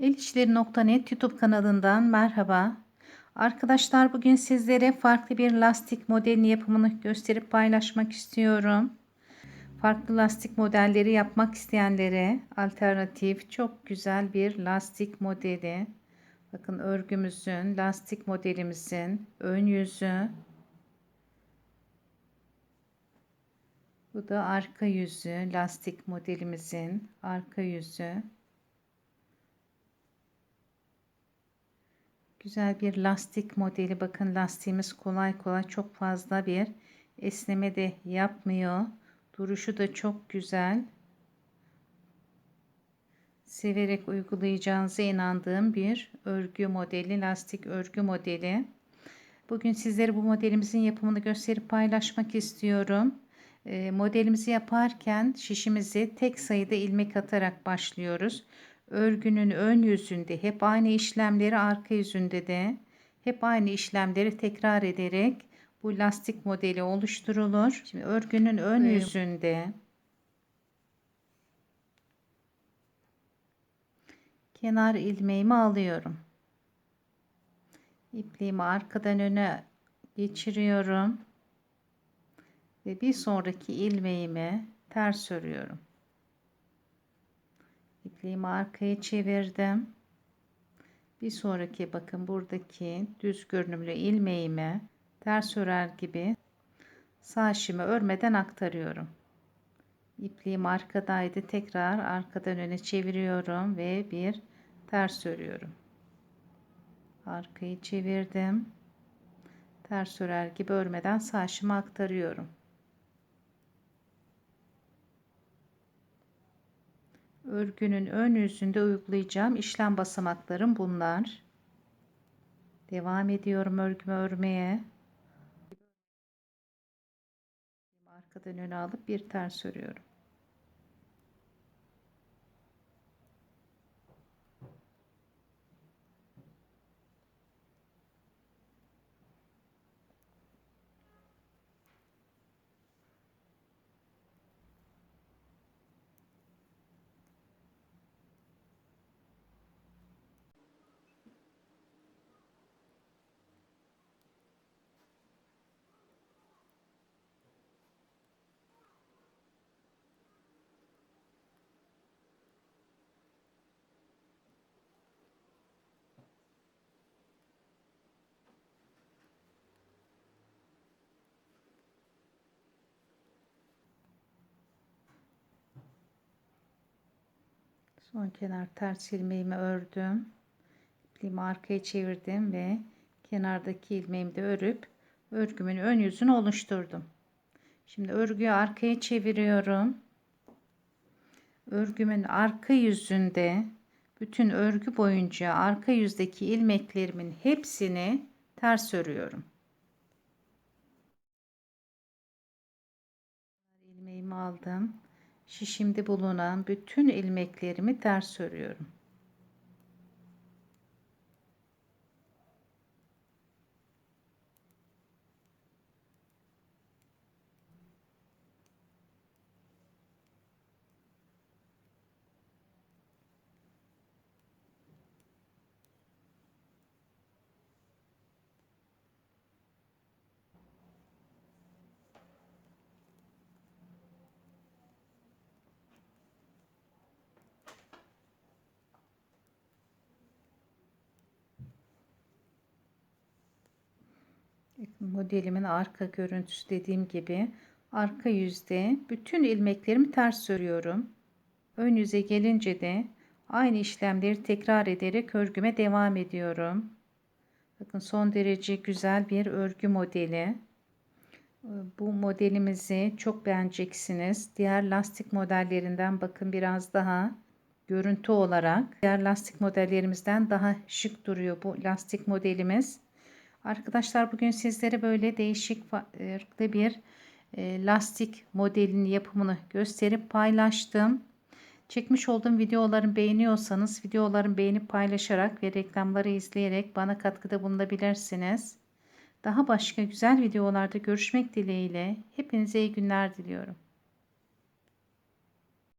Elişleri.net YouTube kanalından merhaba. Arkadaşlar bugün sizlere farklı bir lastik modelini yapımını gösterip paylaşmak istiyorum. Farklı lastik modelleri yapmak isteyenlere alternatif çok güzel bir lastik modeli. Bakın örgümüzün, lastik modelimizin ön yüzü. Bu da arka yüzü, lastik modelimizin arka yüzü. Güzel bir lastik modeli. Bakın lastiğimiz kolay kolay çok fazla bir esneme de yapmıyor. Duruşu da çok güzel. Severek uygulayacağınıza inandığım bir örgü modeli, lastik örgü modeli. Bugün sizlere bu modelimizin yapımını gösterip paylaşmak istiyorum. Modelimizi yaparken şişimizi tek sayıda ilmek atarak başlıyoruz örgünün ön yüzünde hep aynı işlemleri arka yüzünde de hep aynı işlemleri tekrar ederek bu lastik modeli oluşturulur. Şimdi örgünün ön evet. yüzünde kenar ilmeğimi alıyorum. İpliğimi arkadan öne geçiriyorum ve bir sonraki ilmeğimi ters örüyorum ipliğimi arkaya çevirdim. Bir sonraki bakın buradaki düz görünümlü ilmeğimi ters örer gibi sağ şimi örmeden aktarıyorum. İpliğim arkadaydı. Tekrar arkadan öne çeviriyorum ve bir ters örüyorum. Arkayı çevirdim. Ters örer gibi örmeden sağ şimi aktarıyorum. Örgünün ön yüzünde uygulayacağım işlem basamaklarım bunlar. Devam ediyorum örgümü örmeye. Arkadan öne alıp bir ters örüyorum. Son kenar ters ilmeğimi ördüm. İpliğimi arkaya çevirdim ve kenardaki ilmeğimi de örüp örgümün ön yüzünü oluşturdum. Şimdi örgüyü arkaya çeviriyorum. Örgümün arka yüzünde bütün örgü boyunca arka yüzdeki ilmeklerimin hepsini ters örüyorum. ilmeğimi aldım şişimde bulunan bütün ilmeklerimi ters örüyorum. Modelimin arka görüntüsü dediğim gibi arka yüzde bütün ilmeklerimi ters örüyorum. Ön yüze gelince de aynı işlemleri tekrar ederek örgüme devam ediyorum. Bakın son derece güzel bir örgü modeli. Bu modelimizi çok beğeneceksiniz. Diğer lastik modellerinden bakın biraz daha görüntü olarak diğer lastik modellerimizden daha şık duruyor bu lastik modelimiz. Arkadaşlar bugün sizlere böyle değişik farklı bir e, lastik modelinin yapımını gösterip paylaştım. Çekmiş olduğum videolarımı beğeniyorsanız videolarımı beğenip paylaşarak ve reklamları izleyerek bana katkıda bulunabilirsiniz. Daha başka güzel videolarda görüşmek dileğiyle hepinize iyi günler diliyorum.